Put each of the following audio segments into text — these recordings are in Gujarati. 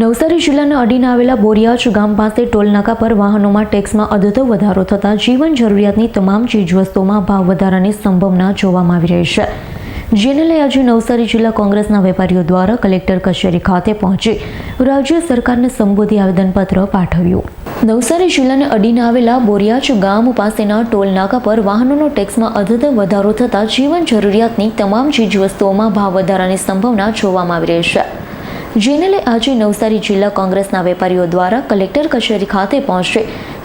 નવસારી જિલ્લાના અડીને આવેલા બોરિયાચ ગામ પાસે ટોલનાકા પર વાહનોમાં ટેક્સમાં અધતો વધારો થતાં જીવન જરૂરિયાતની તમામ ચીજવસ્તુઓમાં ભાવ વધારાની સંભાવના જોવામાં આવી રહી છે. જેને લઈ આજે નવસારી જિલ્લા કોંગ્રેસના વેપારીઓ દ્વારા કલેક્ટર કચેરી ખાતે પહોંચી રાજ્ય સરકારને સંબોધી આવેદનપત્ર પાઠવ્યું. નવસારી જિલ્લાને અડીને આવેલા બોરિયાચ ગામ પાસેના ટોલ નાકા પર વાહનોનો ટેક્સમાં અધત વધારો થતાં જીવન જરૂરિયાતની તમામ ચીજવસ્તુઓમાં ભાવ વધારાની સંભાવના જોવામાં આવી રહી છે. જેને લઈ આજે નવસારી જિલ્લા કોંગ્રેસના વેપારીઓ દ્વારા કલેક્ટર કચેરી ખાતે પહોંચશે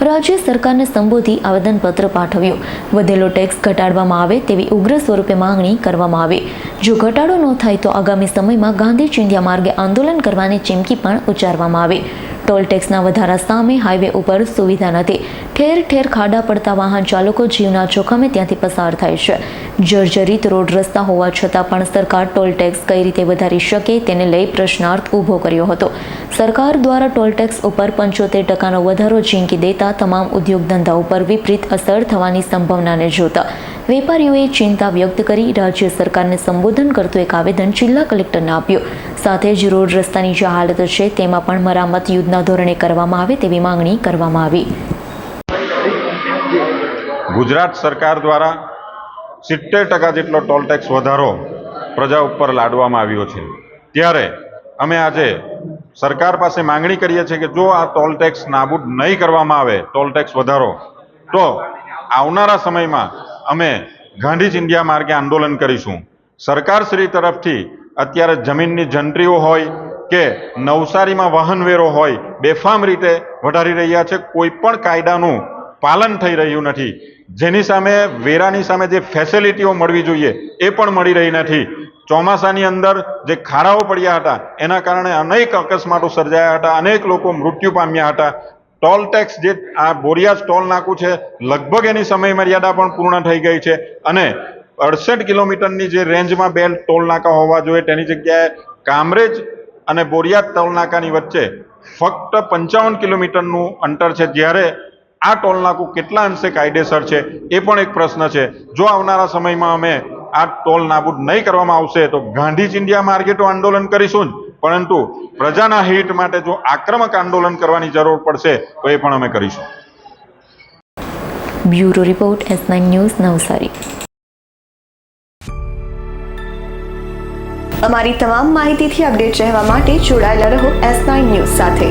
રાજ્ય સરકારને સંબોધી આવેદનપત્ર પાઠવ્યું. વધેલો ટેક્સ ઘટાડવામાં આવે તેવી ઉગ્ર સ્વરૂપે માંગણી કરવામાં આવી. જો ઘટાડો ન થાય તો આગામી સમયમાં ગાંધી ચિંધ્યા માર્ગે આંદોલન કરવાની ચીમકી પણ ઉચ્ચારવામાં આવી. ટોલ ટેક્સના વધારા સામે હાઈવે ઉપર સુવિધા નથી. ઠેર ઠેર ખાડા પડતા વાહન ચાલકો જીવના જોખમે ત્યાંથી પસાર થાય છે. જર્જરિત રોડ રસ્તા હોવા છતાં પણ સરકાર ટોલ ટેક્સ કઈ રીતે વધારી શકે તેને લઈ પ્રશ્નાર્થ ઊભો કર્યો હતો. સરકાર દ્વારા ટોલ ટેક્સ ઉપર પંચોતેર ટકાનો વધારો ઝીંકી દેતા તમામ ઉદ્યોગ ધંધા ઉપર વિપરીત અસર થવાની સંભાવનાને જોતા વેપારીઓએ ચિંતા વ્યક્ત કરી રાજ્ય સરકારને સંબોધન કરતું એક આવેદન જિલ્લા કલેક્ટરને આપ્યું. સાથે જ રોડ રસ્તાની જે હાલત છે, તેમાં પણ મરામત યુદ્ધના ધોરણે કરવામાં આવે તેવી માંગણી કરવામાં આવી. ગુજરાત સરકાર દ્વારા સિત્તેર ટકા જેટલો ટોલ ટેક્સ વધારો પ્રજા ઉપર લાડવામાં આવ્યો છે. ત્યારે અમે આજે સરકાર પાસે માંગણી કરીએ છીએ કે જો આ ટોલ ટેક્સ નાબૂદ નહીં કરવામાં આવે, ટોલ ટેક્સ વધારો, તો આવનારા સમયમાં અમે ગાંધીજ ઇન્ડિયા માર્ગે આંદોલન કરીશું. સરકારશ્રી તરફથી અત્યારે જમીનની જંત્રીઓ હોય કે નવસારીમાં વાહનવેરો હોય, બેફામ રીતે વધારી રહ્યા છે, કોઈ પણ કાયદાનું પાલન થઈ રહ્યું નથી. જેની સામે, વેરાની સામે જે ફેસિલિટીઓ મળવી જોઈએ, એ પણ મળી રહી નથી. ચોમાસાની અંદર જે ખાડાઓ પડ્યા હતા, એના કારણે અનેક અકસ્માતો સર્જાયા હતા, અનેક લોકો મૃત્યુ પામ્યા હતા. ટોલ ટેક્સ જે આ બોરિયાજ ટોલ નાકું છે, લગભગ એની સમય મર્યાદા પણ પૂર્ણ થઈ ગઈ છે. અને અડસઠ કિલોમીટરની જે રેન્જમાં બે ટોલ નાકા હોવા જોઈએ, તેની જગ્યાએ કામરેજ અને બોરિયાદ ટોલ નાકાની વચ્ચે ફક્ત પંચાવન કિલોમીટરનું અંતર છે. જ્યારે આ ટોલ નાકું કેટલા અંશે કાયદેસર છે, એ પણ એક પ્રશ્ન છે. જો આવનારા સમયમાં અમે આ ટોલ નાબૂદ નહીં કરવામાં આવશે, તો ગાંધી ચિંડિયા તો આંદોલન કરીશું જ. પરંતુ પ્રજાના હિત માટે જો આક્રમક આંદોલન કરવાની જરૂર પડશે, તો એ પણ અમે કરીશું. Bureau report S nine news, Navsari. અમારી તમામ માહિતીથી અપડેટ રહેવા માટે જોડાયેલા રહો એસ નાઇન ન્યૂઝ સાથે.